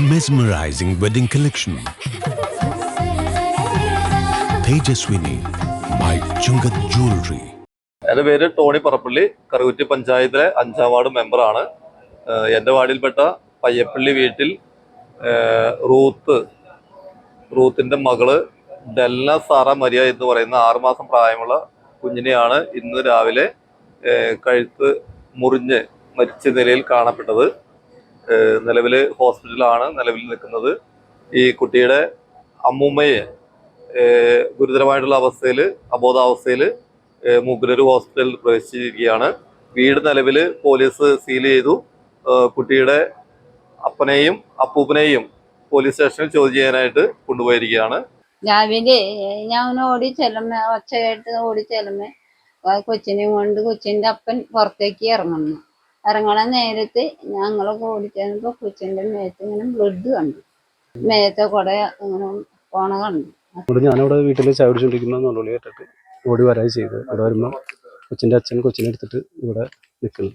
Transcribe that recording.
mesmerizing wedding collection. Tejaswini by Chungat Jewelry. എന്റെ പേര് Tony Parappally Karukutty പഞ്ചായത്തിലെ അഞ്ചാം വാർഡ് മെമ്പറാണ് എന്റെ വാർഡിൽപ്പെട്ട പയ്യപ്പള്ളി വീട്ടിൽ റൂത്ത് റൂത്തിന്റെ മകൾ ഡെല്ല സാറ മരിയ എന്ന് പറയുന്ന ആറുമാസം പ്രായമുള്ള കുഞ്ഞിനെയാണ് ഇന്ന് രാവിലെ കഴുത്ത് മുറിഞ്ഞ് മരിച്ച നിലയിൽ കാണപ്പെട്ടത് നിലവിൽ ഹോസ്പിറ്റലാണ് നിലവിൽ നിൽക്കുന്നത്. ഈ കുട്ടിയുടെ അമ്മൂമ്മയെ ഗുരുതരമായിട്ടുള്ള അവസ്ഥയിൽ അബോധാവസ്ഥയിൽ മുഗ്രര് ഹോസ്പിറ്റലിൽ പ്രവേശിച്ചിരിക്കുകയാണ്. വീട് നിലവിൽ പോലീസ് സീൽ ചെയ്തു. കുട്ടിയുടെ അപ്പനെയും അപ്പൂപ്പനെയും പോലീസ് സ്റ്റേഷനിൽ ചോദ്യം ചെയ്യാനായിട്ട് കൊണ്ടുപോയിരിക്കുകയാണ്. രാവിലെ ഞാൻ ഓടി ചെല്ലുമ്പോ ഒച്ച കേട്ട് ഓടി ചെല്ലുമ്പോ കൊച്ചിനെയും കൊണ്ട് കൊച്ചിന്റെ അപ്പൻ പുറത്തേക്ക് ഇറങ്ങുന്നു. ഇറങ്ങണ നേരത്ത് ഞങ്ങൾ ഓടി ചെന്നപ്പോ കൊച്ചിന്റെ മേത്ത് ഇങ്ങനെ ബ്ലഡ് കണ്ടു. മേത്തെ കൂടെ ഇങ്ങനെ പോണ കണ്ടു. ഞാനിവിടെ ഞാനവിടെ വീട്ടിൽ നുള്ളി കേട്ടിട്ട് ഓടി വരായി ചെയ്ത്. ഇവിടെ വരുമ്പോൾ കൊച്ചിന്റെ അച്ഛൻ കൊച്ചിനെ എടുത്തിട്ട് ഇവിടെ നിൽക്കുന്നു